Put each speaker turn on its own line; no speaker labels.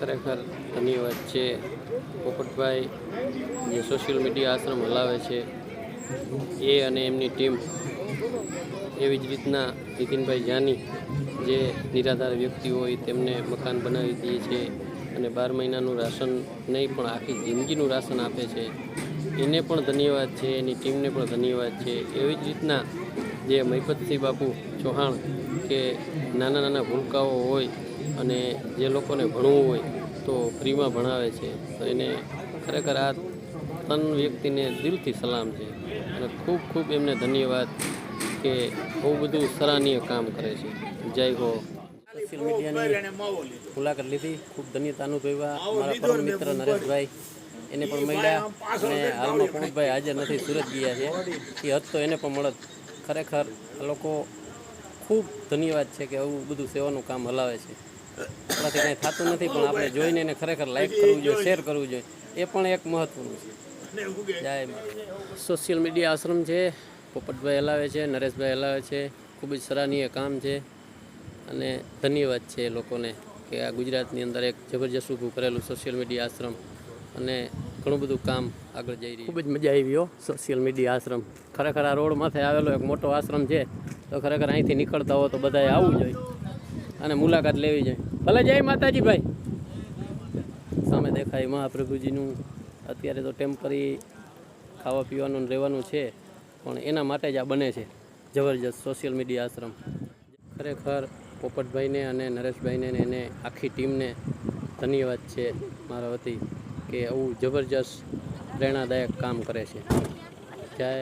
ખરેખર ધન્યવાદ છે. પોપટભાઈ જે સોશિયલ મીડિયા આશ્રમ હલાવે છે, એ અને એમની ટીમ એવી જ રીતના નીતિનભાઈ જાની જે નિરાધાર વ્યક્તિ હોય તેમને મકાન બનાવી દે છે અને બાર મહિનાનું રાશન નહીં પણ આખી જિંદગીનું રાશન આપે છે. એને પણ ધન્યવાદ છે, એની ટીમને પણ ધન્યવાદ છે. એવી જ રીતના જે મહિપતસિંહ બાપુ ચૌહાણ કે નાના નાના ભૂલકાઓ હોય અને જે લોકોને ભણવું હોય તો ફ્રીમાં ભણાવે છે, તો એને ખરેખર આ તન વ્યક્તિને દિલથી સલામ છે. અને ખૂબ ખૂબ એમને ધન્યવાદ કે બહુ બધું સરાહનીય કામ કરે છે. જય હો. સોશિયલ મીડિયાની મુલાકાત લીધી. ખૂબ ધન્યતા અનુભવ્યા મારા પરમ મિત્ર નરેશભાઈ. એને પણ મળ્યા. અને હાલમાં પ્રમુખભાઈ હાજર નથી, સુરત ગયા છે. એ હદ તો એને પણ મળત. ખરેખર લોકો ખૂબ ધન્યવાદ છે કે આવું બધું સેવાનું કામ હલાવે છે. આપણાથી કાંઈ થતું નથી પણ આપણે જોઈને એને ખરેખર લાઈક કરવું જોઈએ શેર કરવું જોઈએ. એ પણ એક મહત્વનું છે. જય સોશિયલ મીડિયા આશ્રમ છે પોપટભાઈ હલાવે છે નરેશભાઈ હલાવે છે ખૂબ જ સરાહનીય કામ છે. અને ધન્યવાદ છે એ લોકોને કે આ ગુજરાતની અંદર એક જબરજસ્ત ઊભું કરેલું સોશિયલ મીડિયા આશ્રમ અને ઘણું બધું કામ આગળ જઈ રહ્યું. ખૂબ જ મજા આવી હો સોશિયલ મીડિયા આશ્રમ. ખરેખર આ રોડ માથે આવેલો એક મોટો આશ્રમ છે. તો ખરેખર અહીંથી નીકળતા હો તો બધાએ આવવું જોઈએ અને મુલાકાત લેવી જોઈએ. ભલે જય માતાજી ભાઈ. સામે દેખાય મહાપ્રભુજીનું. અત્યારે તો ટેમ્પરરી ખાવા પીવાનું રહેવાનું છે, પણ એના માટે જ આ બને છે જબરજસ્ત સોશિયલ મીડિયા આશ્રમ. ખરેખર પોપટભાઈને અને નરેશભાઈને એને આખી ટીમને ધન્યવાદ છે મારા વતી કે આવું જબરજસ્ત પ્રેરણાદાયક કામ કરે છે. જય